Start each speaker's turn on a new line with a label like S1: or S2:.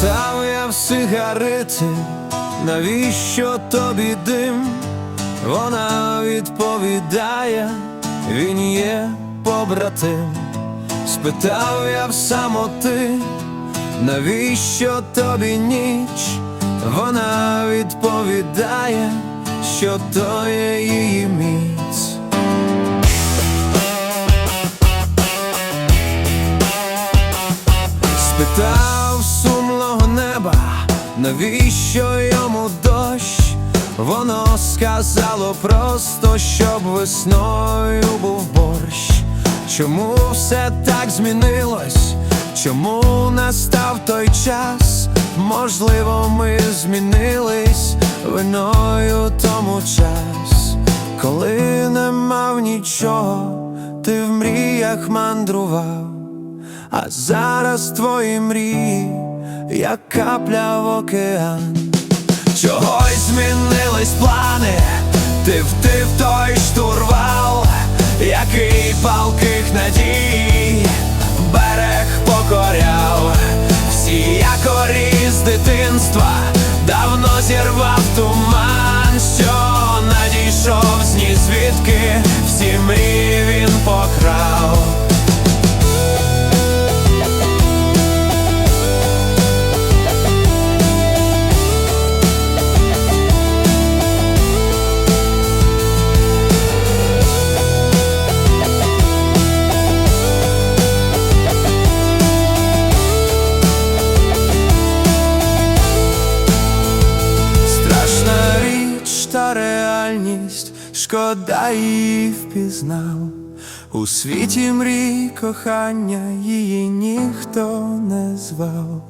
S1: Спитав я в сигарети, навіщо тобі дим? Вона відповідає, він є побратим. Спитав я в самоти, навіщо тобі ніч? Вона відповідає, що то є її міць. Навіщо йому дощ? Воно сказало просто, щоб весною був борщ. Чому все так змінилось? Чому настав той час? Можливо, ми змінились виною тому час, коли не мав нічого, ти в мріях мандрував. А зараз твої мрії, як капля в океан. Чогось змінились плани, ти втив той штурвал, який палких надій берег покоряв, всі якорі з дитинства давно зірвав туман, що надійшов з ні звідки, всі мрії шкода її впізнав. У світі мрій кохання її ніхто не звав.